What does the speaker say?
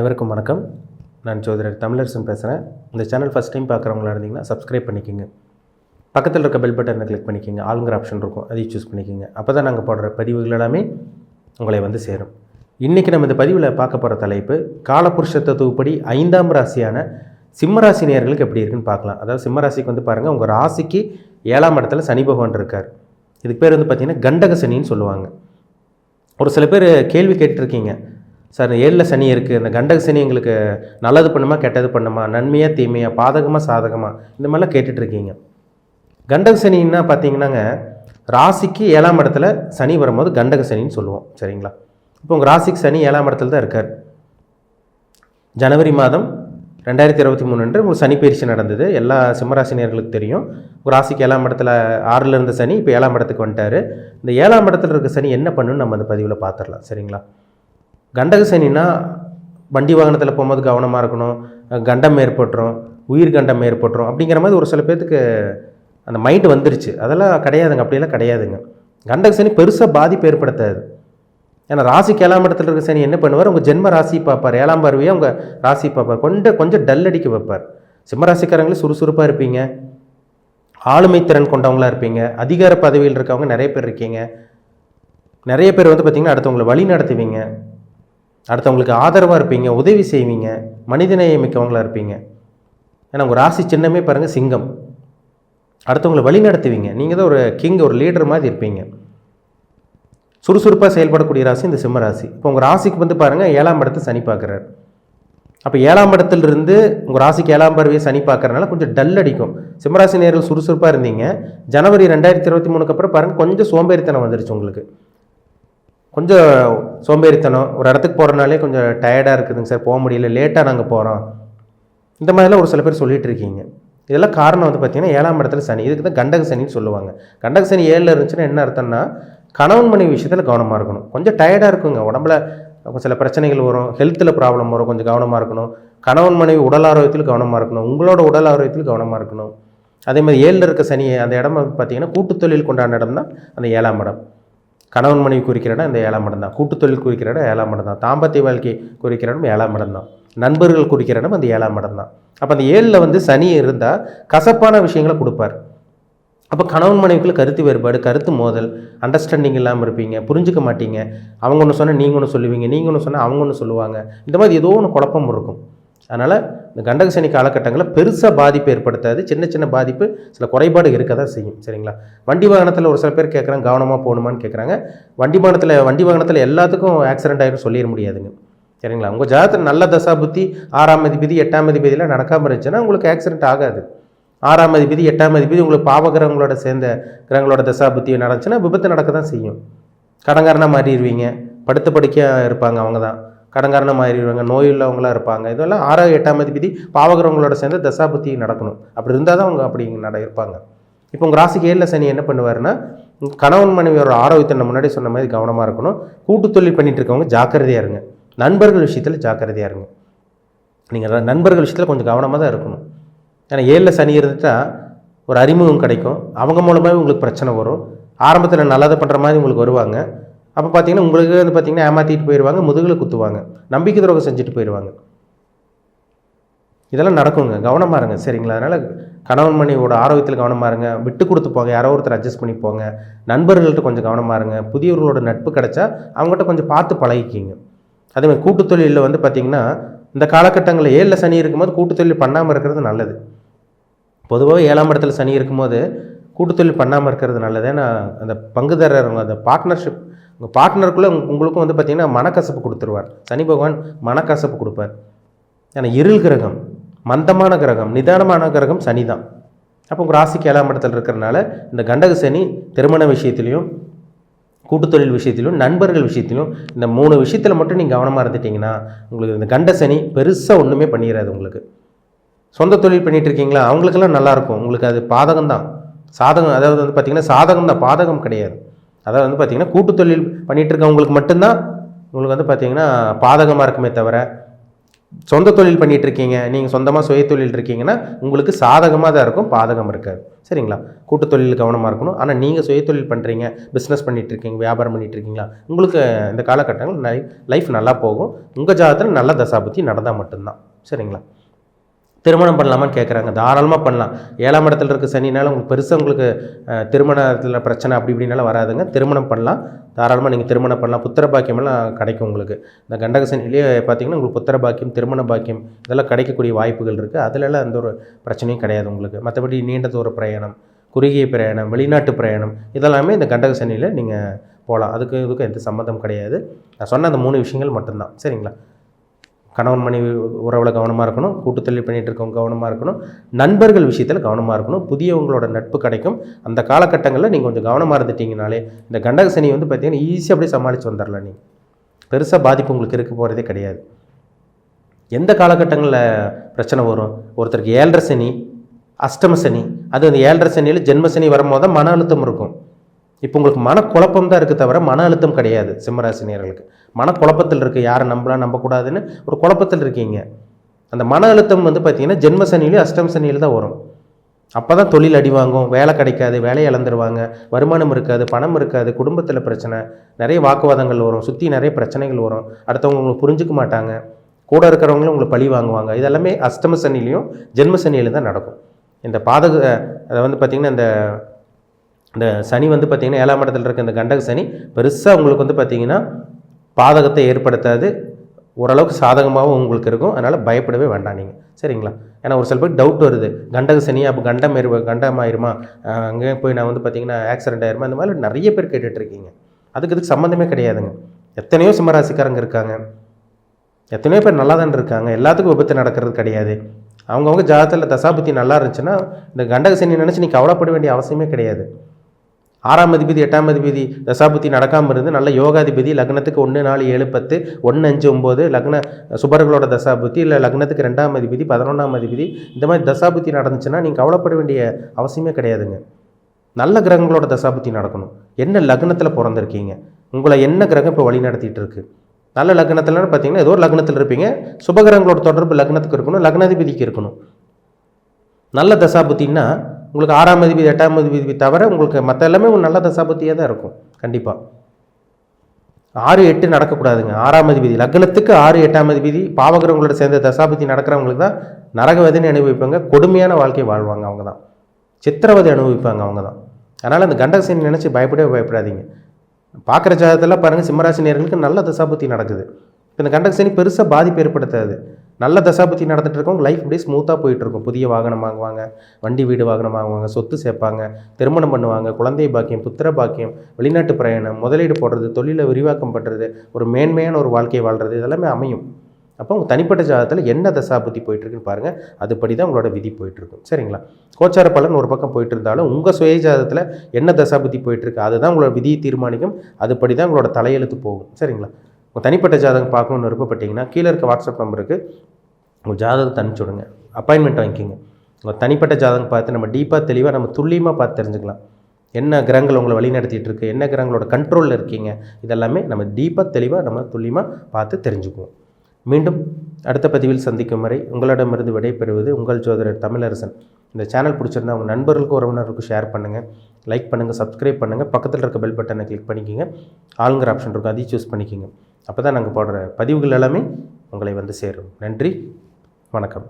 அனைவருக்கும் வணக்கம். நான் சோதரர் தமிழரசன் பேசுகிறேன் இந்த சேனல் ஃபஸ்ட் டைம் பார்க்குறவங்களா இருந்தீங்கன்னா சப்ஸ்கிரைப் பண்ணிக்கோங்க. பக்கத்தில் இருக்க பெல் பட்டனை கிளிக் பண்ணிக்கோங்க. ஆளுங்கிற ஆப்ஷன் இருக்கும். அதையும் சூஸ் பண்ணிக்கோங்க. அப்போ தான் நாங்கள் போடுற பதிவுகள் எல்லாமே உங்களை வந்து சேரும். இன்றைக்கி நம்ம இந்த பதிவில் பார்க்க போகிற தலைப்பு காலபுருஷ தத்துவப்படி ஐந்தாம் ராசியான சிம்மராசி நேர்களுக்கு எப்படி இருக்குன்னு பார்க்கலாம். அதாவது சிம்மராசிக்கு வந்து பாருங்கள் உங்கள் ராசிக்கு ஏழாம் இடத்துல சனி பகவான் இருக்கார். இதுக்கு பேர் வந்து பார்த்திங்கன்னா கண்டக சனின்னு சொல்லுவாங்க. ஒரு சில பேர் கேள்வி கேட்டிருக்கீங்க. சார் ஏழில் சனி இருக்குது அந்த கண்டக சனி எங்களுக்கு நல்லது பண்ணுமா கெட்டது பண்ணுமா? நன்மையாக தீமையாக பாதகமாக சாதகமாக இந்த மாதிரிலாம் கேட்டுட்ருக்கீங்க கண்டக சனின்னா பார்த்தீங்கன்னாங்க ராசிக்கு ஏழாம் இடத்துல சனி வரும்போது கண்டக சனின்னு சொல்லுவோம். சரிங்களா? இப்போ உங்கள் ராசிக்கு சனி ஏழாம் இடத்துல தான் இருக்கார். ஜனவரி மாதம் ரெண்டாயிரத்தி இருபத்தி மூணு அன்று உங்களுக்கு சனி பயிற்சி நடந்தது. எல்லா சிம்மராசினியர்களுக்கு தெரியும். ஒரு ராசிக்கு ஏழாம் இடத்துல ஆறில் இருந்த சனி இப்போ ஏழாம் இடத்துக்கு வந்துட்டார். இந்த ஏழாம் இடத்துல இருக்க சனி என்ன பண்ணுன்னு நம்ம அந்த பதிவில் பார்த்துடலாம் சரிங்களா? கண்டக சனின்னா வண்டி வாகனத்தில் போகும்போது கவனமாக இருக்கணும். கண்டம் ஏற்பட்டுரும். உயிர் கண்டம் ஏற்பட்டுரும். அப்படிங்கிற மாதிரி ஒரு சில பேர்த்துக்கு அந்த மைண்டு வந்துருச்சு. அதெல்லாம் கிடையாதுங்க. அப்படியெல்லாம் கிடையாதுங்க. கண்டக சனி பெருசாக பாதிப்பு ஏற்படுத்தாது. ஏன்னா ராசிக்கு ஏழாம் இடத்துல இருக்க சனி என்ன பண்ணுவார்? உங்கள் ஜென்ம ராசி பார்ப்பார். ஏழாம் பார்வையே உங்கள் ராசி பார்ப்பார். கொஞ்சம் கொஞ்சம் டல் அடிக்க வைப்பார். சிம்ம ராசிக்காரங்களும் சுறுசுறுப்பாக இருப்பீங்க. ஆளுமை திறன் கொண்டவங்களா இருப்பீங்க. அதிகார பதவியில் இருக்கவங்க நிறைய பேர் இருக்கீங்க. நிறைய பேர் வந்து பார்த்திங்கன்னா அடுத்தவங்களை வழி நடத்துவீங்க. அடுத்தவங்களுக்கு ஆதரவாக இருப்பீங்க உதவி செய்வீங்க மனிதநேய மிக்கவங்களா இருப்பீங்க. ஏன்னா உங்கள் ராசி சின்னமே பாருங்கள் சிங்கம். அடுத்தவங்களை வழி நடத்துவீங்க. நீங்கள் தான் ஒரு கிங் ஒரு லீடர் மாதிரி இருப்பீங்க. சுறுசுறுப்பாக செயல்படக்கூடிய ராசி இந்த சிம்ம ராசி. இப்போ உங்கள் ராசிக்கு வந்து பாருங்கள் ஏழாம் இடத்தை சனி பார்க்குறாரு அப்போ ஏழாம் இடத்துலேருந்து உங்கள் ராசிக்கு ஏழாம் பார்வையை சனி பார்க்கறனால கொஞ்சம் டல் அடிக்கும். சிம்மராசி நேரில் சுறுசுறுப்பாக இருந்தீங்க. ஜனவரி ரெண்டாயிரத்தி இருபத்தி மூணுக்கு அப்புறம் பாருங்கள் கொஞ்சம் சோம்பேறித்தனம் வந்துருச்சு உங்களுக்கு. கொஞ்சம் சோம்பேறித்தனம் ஒரு இடத்துக்கு போகிறனாலே கொஞ்சம் டயர்டாக இருக்குதுங்க சார் போக முடியல லேட்டாக நாங்கள் போகிறோம் இந்த மாதிரிலாம் ஒரு சில பேர் சொல்லிகிட்டு இருக்கீங்க. இதெல்லாம் காரணம் வந்து பார்த்தீங்கன்னா ஏழாம் இடத்துல சனி இதுக்கு தான் கண்டக சனின்னு சொல்லுவாங்க. கண்டக சனி ஏழில் இருந்துச்சுன்னா என்ன அர்த்தம்னா கணவன் மனைவி விஷயத்தில் கவனமாக இருக்கணும். கொஞ்சம் டயர்டாக இருக்குங்க. உடம்புல சில பிரச்சனைகள் வரும் ஹெல்த்தில் ப்ராப்ளம் வரும் கொஞ்சம் கவனமாக இருக்கணும். கணவன் மனைவி உடல் ஆரோக்கியத்தில் கவனமாக இருக்கணும். உங்களோட உடல் ஆரோக்கியத்தில் கவனமாக இருக்கணும். அதே மாதிரி ஏழில் இருக்க சனி அந்த இடம் வந்து பார்த்தீங்கன்னா கூட்டுத்தொழில் கொண்டான இடம் தான் அந்த ஏழாம் இடம். கணவன் மனைவி குறிக்கிற இடம் இந்த ஏழாம் இடம் தான். கூட்டுத் தொழில் குறிக்கிற இடம் ஏழாம் இடம் தான். தாம்பத்திய வாழ்க்கை குறிக்கிற இடம் ஏழாம் இடம் தான். நண்பர்கள் குறிக்கிற இடம் அந்த ஏழாம் இடம் தான். அப்போ அந்த ஏழில் வந்து சனி இருந்தால் கசப்பான விஷயங்களை கொடுப்பார். அப்போ கணவன் மனைவிக்குள்ள கருத்து வேறுபாடு கருத்து மோதல் அண்டர்ஸ்டாண்டிங் இல்லாமல் இருப்பீங்க புரிஞ்சுக்க மாட்டீங்க. அவங்க ஒன்று சொன்னால் நீங்கள் ஒன்று சொல்லுவீங்க நீங்கள் ஒன்று சொன்னால் அவங்க ஒன்று சொல்லுவாங்க. இந்த மாதிரி ஏதோ ஒன்று குழப்பம் இருக்கும். அதனால் இந்த கண்டகசனி காலகட்டங்களில் பெருசாக பாதிப்பு ஏற்படுத்தாது. சின்ன சின்ன பாதிப்பு சில குறைபாடு இருக்க தான் செய்யும். சரிங்களா? வண்டி வாகனத்தில் ஒரு சில பேர் கேட்குறாங்க கவனமாக போகணுமான்னு கேட்குறாங்க வண்டி வாகனத்தில் வண்டி வாகனத்தில் எல்லாத்துக்கும் ஆக்சிடென்ட் ஆகிடும் சொல்லிட முடியாதுங்க. சரிங்களா? உங்கள் ஜாதகத்தில் நல்ல தசாபுத்தி ஆறாம் அதிபதி எட்டாம் அதிபதியெலாம் நடக்காமல் இருந்துச்சுன்னா உங்களுக்கு ஆக்சிடென்ட் ஆகாது. ஆறாம் அதிபதி எட்டாம் அதிபதி உங்களுக்கு பாவகிரகங்களோட சேர்ந்த கிரகங்களோட தசாபுத்தி நடந்துச்சுன்னா விபத்து நடக்க தான் செய்யும். கடங்காரனாக மாறிடுவீங்க. படுத்த படுக்கையாக இருப்பாங்க அவங்க தான் கடங்காரனாக மாறிடுவாங்க நோய் இருப்பாங்க. இதெல்லாம் ஆறாவது எட்டாம் அதிபதி பாவகிறவங்களோட சேர்ந்து தசாபுத்தி நடக்கணும் அப்படி இருந்தால் தான் அவங்க அப்படி நட இருப்பாங்க. இப்போ உங்கள் ராசிக்கு ஏழில் சனி என்ன பண்ணுவாருன்னா கணவன் மனைவியோட ஆரோக்கியத்தை நம்ம முன்னாடி சொன்ன மாதிரி கவனமாக இருக்கணும். கூட்டு தொழில் பண்ணிட்டு இருக்கவங்க ஜாக்கிரதையாக இருங்க. நண்பர்கள் விஷயத்தில் ஜாக்கிரதையாக இருங்க. நீங்கள் நண்பர்கள் விஷயத்தில் கொஞ்சம் கவனமாக தான் இருக்கணும். ஏன்னா ஏழில் சனி இருந்துட்டால் ஒரு அறிமுகம் கிடைக்கும். அவங்க மூலமாகவே உங்களுக்கு பிரச்சனை வரும். ஆரம்பத்தில் நல்லதை பண்ணுற மாதிரி உங்களுக்கு வருவாங்க. அப்போ பார்த்தீங்கன்னா உங்களுக்கு வந்து பார்த்தீங்கன்னா ஏமாற்றிட்டு போயிடுவாங்க முதுகில் குத்துவாங்க. நம்பிக்கை துரோகம் செஞ்சுட்டு போயிடுவாங்க இதெல்லாம் நடக்குங்க. கவனமாக இருங்க சரிங்களா? அதனால் கணவன் மனைவியோட ஆரோக்கியத்தில் கவனமாக இருங்க. விட்டு கொடுத்து போங்க யாரோ ஒருத்தர் அட்ஜஸ்ட் பண்ணி போங்க. நண்பர்கள்ட்ட கொஞ்சம் கவனமாக இருங்க. புதியவர்களோட நட்பு கிடைச்சா அவங்ககிட்ட கொஞ்சம் பார்த்து பழகிக்கிங்க. அதேமாதிரி கூட்டு தொழிலில் வந்து பார்த்திங்கன்னா இந்த காலகட்டங்களில் ஏழில் சனி இருக்கும்போது கூட்டு தொழில் பண்ணாமல் இருக்கிறது நல்லது. பொதுவாக ஏழாம் இடத்துல சனி இருக்கும்போது கூட்டுத்தொழில் பண்ணாமல் இருக்கிறது நல்லது. ஏன்னா அந்த பங்குதாரர் அந்த பார்ட்னர்ஷிப் உங்கள் பார்ட்னருக்குள்ளே உங்களுக்கும் வந்து பார்த்திங்கன்னா மனக்கசப்பு கொடுத்துருவார். சனி பகவான் மனக்கசப்பு கொடுப்பார். ஏன்னா இருள் கிரகம் மந்தமான கிரகம் நிதானமான கிரகம் சனி தான் அப்போ உங்கள் ராசிக்கு ஏழாம் இடத்துல இருக்கிறனால இந்த கண்டக சனி திருமண விஷயத்துலையும் கூட்டுத்தொழில் விஷயத்திலும் நண்பர்கள் விஷயத்திலும் இந்த மூணு விஷயத்தில் மட்டும் நீங்கள் கவனமாக இருந்துட்டிங்கன்னா உங்களுக்கு இந்த கண்ட சனி பெருசாக ஒன்றுமே பண்ணிடாது உங்களுக்கு. சொந்த தொழில் பண்ணிகிட்டு இருக்கீங்களா? அவங்களுக்கெல்லாம் நல்லாயிருக்கும் உங்களுக்கு அது பாதகம் தான் சாதகம் அதாவது வந்து பார்த்திங்கன்னா சாதகம் தான் பாதகம் கிடையாது. அதாவது வந்து பார்த்திங்கன்னா கூட்டு தொழில் பண்ணிகிட்டு இருக்கவங்களுக்கு மட்டும்தான் உங்களுக்கு வந்து பார்த்திங்கன்னா பாதகமாக இருக்குமே தவிர சொந்த தொழில் பண்ணிகிட்டு இருக்கீங்க நீங்கள் சொந்தமாக சுய தொழில் இருக்கீங்கன்னா உங்களுக்கு சாதகமாக தான் இருக்கும் பாதகம் இருக்காது. சரிங்களா? கூட்டு தொழில் கவனமாக இருக்கணும். ஆனால் நீங்கள் சுய தொழில் பண்ணுறீங்க பிஸ்னஸ் பண்ணிகிட்டு இருக்கீங்க வியாபாரம் பண்ணிகிட்டு இருக்கீங்களா? உங்களுக்கு இந்த காலகட்டங்கள் லைஃப் நல்லா போகும். உங்கள் ஜாதகத்தில் நல்ல தசாபுத்தி நடந்தால் மட்டும்தான். சரிங்களா? திருமணம் பண்ணலாமான்னு கேட்குறாங்க தாராளமாக பண்ணலாம். ஏழாம் இடத்துல இருக்க சனினால உங்களுக்கு பெருசாக உங்களுக்கு திருமணத்தில் பிரச்சனை அப்படி இப்படின்னால வராதுங்க. திருமணம் பண்ணலாம். தாராளமாக நீங்கள் திருமணம் பண்ணலாம். புத்திர பாக்கியமெல்லாம் கிடைக்கும் உங்களுக்கு. இந்த கண்டக சனிலேயே பார்த்தீங்கன்னா உங்களுக்கு புத்திர பாக்கியம் திருமண பாக்கியம் இதெல்லாம் கிடைக்கக்கூடிய வாய்ப்புகள் இருக்குது அதிலெல்லாம் எந்த ஒரு பிரச்சனையும் கிடையாது உங்களுக்கு. மற்றபடி நீண்ட தூர பிரயாணம் குறுகிய பிரயாணம் வெளிநாட்டு பிரயாணம் இதெல்லாமே இந்த கண்டக சனியில் நீங்கள் போகலாம் அதுக்கு இதுக்கும் எந்த சம்மந்தம் கிடையாது. நான் சொன்ன அந்த மூணு விஷயங்கள் மட்டும்தான். சரிங்களா? கணவன் மனைவி உறவில் கவனமாக இருக்கணும் கூட்டு பண்ணிகிட்டு இருக்கவங்க கவனமாக இருக்கணும் நண்பர்கள் விஷயத்தில் கவனமாக இருக்கணும் புதியவங்களோட நட்பு கிடைக்கும். அந்த காலகட்டங்களில் நீங்கள் கொஞ்சம் கவனமாக இருந்துட்டீங்கனாலே இந்த கண்டக சனி வந்து பார்த்தீங்கன்னா ஈஸியாக அப்படியே சமாளித்து வந்துடலாம் நீங்கள் பெருசாக பாதிப்பு உங்களுக்கு இருக்க போகிறதே கிடையாது. எந்த காலகட்டங்களில் பிரச்சனை வரும்? ஒருத்தருக்கு ஏழரை சனி அஷ்டம சனி அது அந்த ஏழரை சனியில் ஜென்ம சனி வரும்போது தான் மன அழுத்தம் இருக்கும். இப்போ உங்களுக்கு மனக்குழப்பம் தான் இருக்குது தவிர மன அழுத்தம் கிடையாது சிம்மராசினியர்களுக்கு மனக்குழப்பத்தில் இருக்குது யாரை நம்பலாம் நம்பக்கூடாதுன்னு ஒரு குழப்பத்தில் இருக்கீங்க. அந்த மன அழுத்தம் வந்து பார்த்தீங்கன்னா ஜென்ம சனியிலையும் அஷ்டம சனியில் தான் வரும். அப்போ தான் தொழில் அடி வாங்கும் வேலை கிடைக்காது வேலையை இழந்துருவாங்க வருமானம் இருக்காது பணம் இருக்காது குடும்பத்தில் பிரச்சனை நிறைய வாக்குவாதங்கள் வரும் சுற்றி நிறைய பிரச்சனைகள் வரும். அடுத்தவங்க உங்களுக்கு புரிஞ்சுக்க மாட்டாங்க. கூட இருக்கிறவங்களும் உங்களை பழி வாங்குவாங்க. இதெல்லாமே அஷ்டம சனிலையும் ஜென்ம சனியிலும் தான் நடக்கும். இந்த பாதக அதை வந்து பார்த்திங்கன்னா இந்த இந்த சனி வந்து பார்த்திங்கன்னா ஏழாம் இடத்துல இருக்க இந்த கண்டக சனி பெருசாக உங்களுக்கு வந்து பார்த்திங்கன்னா பாதகத்தை ஏற்படுத்தாது. ஓரளவுக்கு சாதகமாகவும் உங்களுக்கு இருக்கும். அதனால் பயப்படவே வேண்டாம் நீங்கள் சரிங்களா? ஏன்னா ஒரு சில பேர் டவுட் வருது. கண்டக சனி அப்போ கண்டம் ஏறு கண்டம் ஆயிருமா? அங்கே போய் நான் வந்து பார்த்திங்கன்னா ஆக்சிடென்ட் ஆயிருமா? இந்த மாதிரி நிறைய பேர் கேட்டுட்ருக்கீங்க. அதுக்கு இதுக்கு சம்மந்தமே கிடையாதுங்க. எத்தனையோ சிம்மராசிக்காரங்க இருக்காங்க. எத்தனையோ பேர் நல்லா தான் இருக்காங்க. எல்லாத்துக்கும் விபத்து நடக்கிறது கிடையாது. அவங்கவுங்க ஜாதகத்தில் தசாபுத்தி நல்லா இருந்துச்சுன்னா இந்த கண்டக சனி நினச்சி நீ கவலைப்பட வேண்டிய அவசியமே கிடையாது. ஆறாம் அதிபதி எட்டாம் அதிபதி தசாபுத்தி நடக்காமல் இருந்து நல்ல யோகாதிபதி லக்னத்துக்கு ஒன்று நாலு ஏழு பத்து ஒன்று அஞ்சு ஒம்பது லக்ன சுபர்களோட தசாபுத்தி இல்லை லக்னத்துக்கு ரெண்டாம் அதிபதி பதினொன்றாம் அதிபதி இந்த மாதிரி தசாபுத்தி நடந்துச்சுன்னா நீங்கள் கவலைப்பட வேண்டிய அவசியமே கிடையாதுங்க. நல்ல கிரகங்களோட தசாபுத்தி நடக்கணும். என்ன லக்னத்தில் பிறந்திருக்கீங்க? உங்களை என்ன கிரகம் இப்போ வழி நடத்திட்டு இருக்கு நல்ல லக்னத்தில்னு பார்த்தீங்கன்னா ஏதோ ஒரு லக்னத்தில் இருப்பீங்க. சுபகிரகங்களோட தொடர்பு லக்னத்துக்கு இருக்கணும் லக்னாதிபதிக்கு இருக்கணும். நல்ல தசாபுத்தின்னா உங்களுக்கு ஆறாம் அதிபதி எட்டாம் அதிபதி தவிர உங்களுக்கு மற்ற எல்லாமே ஒரு நல்ல தசாபத்தியாக தான் இருக்கும். கண்டிப்பாக ஆறு எட்டு நடக்கக்கூடாதுங்க. ஆறாம் அதிபதி லக்னத்துக்கு ஆறு எட்டாம் அதிபதி பாவகிரகங்களோட சேர்ந்த தசாபதி நடக்கிறவங்களுக்கு தான் நரகவதினை அனுபவிப்பாங்க. கொடுமையான வாழ்க்கை வாழ்வாங்க அவங்க தான். சித்திரவதை அனுபவிப்பாங்க அவங்க தான். அதனால் அந்த கண்டகசேனி நினச்சி பயப்படவே பயப்படாதீங்க. பார்க்குற ஜாதகத்தில் பாருங்கள் சிம்மராசி நேர்களுக்கு நல்ல தசாபத்தி நடக்குது. இப்போ இந்த கண்டகசேனி பெருசாக பாதிப்பு ஏற்படுத்தாது. நல்ல தசாபத்தி நடந்துட்டு இருக்கவங்க லைஃப் அப்படியே ஸ்மூத்தாக போயிட்டுருக்கும். புதிய வாகனம் வாங்குவாங்க வண்டி வீடு வாகனம் வாங்குவாங்க சொத்து சேர்ப்பாங்க திருமணம் பண்ணுவாங்க குழந்தை பாக்கியம் புத்திர பாக்கியம் வெளிநாட்டு பிரயாணம் முதலீடு போடுறது தொழிலை விரிவாக்கம் பண்ணுறது ஒரு மேன்மையான ஒரு வாழ்க்கையை வாழ்றது இதெல்லாமே அமையும். அப்போ உங்கள் தனிப்பட்ட ஜாதகத்தில் என்ன தசாபத்தி போயிட்டுருக்குன்னு பாருங்கள் அதுபடி தான் உங்களோட விதி போயிட்டுருக்கும். சரிங்களா? கோச்சார பலன் ஒரு பக்கம் போயிட்டு இருந்தாலும் உங்கள் சுய ஜாதகத்தில் என்ன தசாபத்தி போயிட்டுருக்கு? அதுதான் உங்களோட விதியை தீர்மானிக்கும். அதுபடி தான் உங்களோட தலையெழுத்து போகும். சரிங்களா? உங்கள் தனிப்பட்ட ஜாதகம் பார்க்கணுன்னு விருப்பப்பட்டீங்கன்னா கீழே இருக்க வாட்ஸ்அப் நம்பருக்கு உங்கள் ஜாதகத்தை அனுப்பிச்சி விடுங்க. அப்பாயின்மெண்ட் வாங்கிக்கோங்க. உங்கள் தனிப்பட்ட ஜாதகம் பார்த்து நம்ம டீப்பாக தெளிவாக நம்ம துல்லியமாக பார்த்து தெரிஞ்சுக்கலாம். என்ன கிரகங்கள் உங்களை வழி நடத்திட்டு இருக்கு? என்ன கிரகங்களோட கண்ட்ரோலில் இருக்கீங்க? இதெல்லாமே நம்ம டீப்பாக தெளிவாக நம்ம துல்லியமாக பார்த்து தெரிஞ்சுக்குவோம். மீண்டும் அடுத்த பதிவில் சந்திக்கும் வரை உங்களிடமிருந்து விடைபெறுவது உங்கள் ஜோதிடர் தமிழரசன். இந்த சேனல் பிடிச்சிருந்தா உங்கள் நண்பர்களுக்கும் உறவினருக்கும் ஷேர் பண்ணுங்கள் லைக் பண்ணுங்கள் சப்ஸ்கிரைப் பண்ணுங்கள் பக்கத்தில் இருக்க பெல் பட்டனை கிளிக் பண்ணிக்கோங்க. ஆளுங்கிற ஆப்ஷன் இருக்கும் அதையும் சூஸ் பண்ணிக்கோங்க. அப்போ தான் நாங்கள் போடுற பதிவுகள் எல்லாமே உங்களை வந்து சேரும். நன்றி. வணக்கம்.